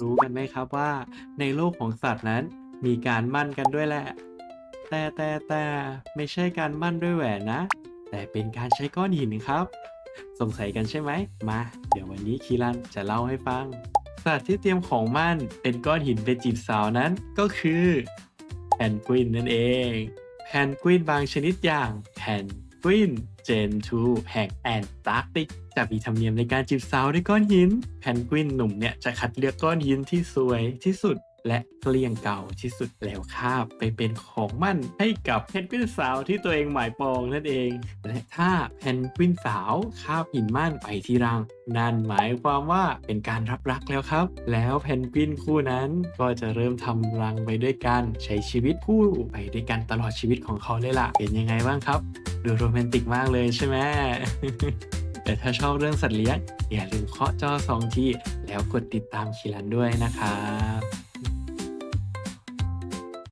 รู้กันไหมครับว่า ในโลกของสัตว์นั้นมีการมั่นกันด้วยแหละ แต่แต่แต่ไม่ใช่การมั่นด้วยแหวนนะ แต่เป็นการใช้ก้อนหินครับ สงสัยกันใช่ไหม มา เดี๋ยววันนี้คีรันจะเล่าให้ฟัง สัตว์ที่เตรียมของมั่นเป็นก้อนหินไปจีบสาวนั้นก็คือแพนกวินนั่นเอง แพนกวินบางชนิดอย่างแพน กวินเจนทูแห่งแอนตาร์กติกจะมีธรรมเนียมในการจีบสาวด้วยก้อนหิน แพนกวินหนุ่มเนี่ยจะคัดเลือกก้อนหินที่สวยที่สุดและเกลี้ยงเก่าที่สุดแล้วคาบไปเป็นของมั่นให้กับเพนกวินสาวที่ตัวเองหมายปองนั่นเอง และถ้าเพนกวินสาวคาบหินมั่นไปที่รัง นั่นหมายความว่าเป็นการรับรักแล้วครับ แล้วเพนกวินคู่นั้นก็จะเริ่มทำรังไปด้วยกัน ใช้ชีวิตคู่ไปด้วยกันตลอดชีวิตของเขาเลยล่ะเป็นยังไงบ้างครับ ดูโรแมนติกมากเลยใช่ไหมแต่ถ้าชอบเรื่องสัตว์เลี้ยงอย่าลืมเคาะจอสองทีแล้วกดติดตามคีรันด้วยนะครับ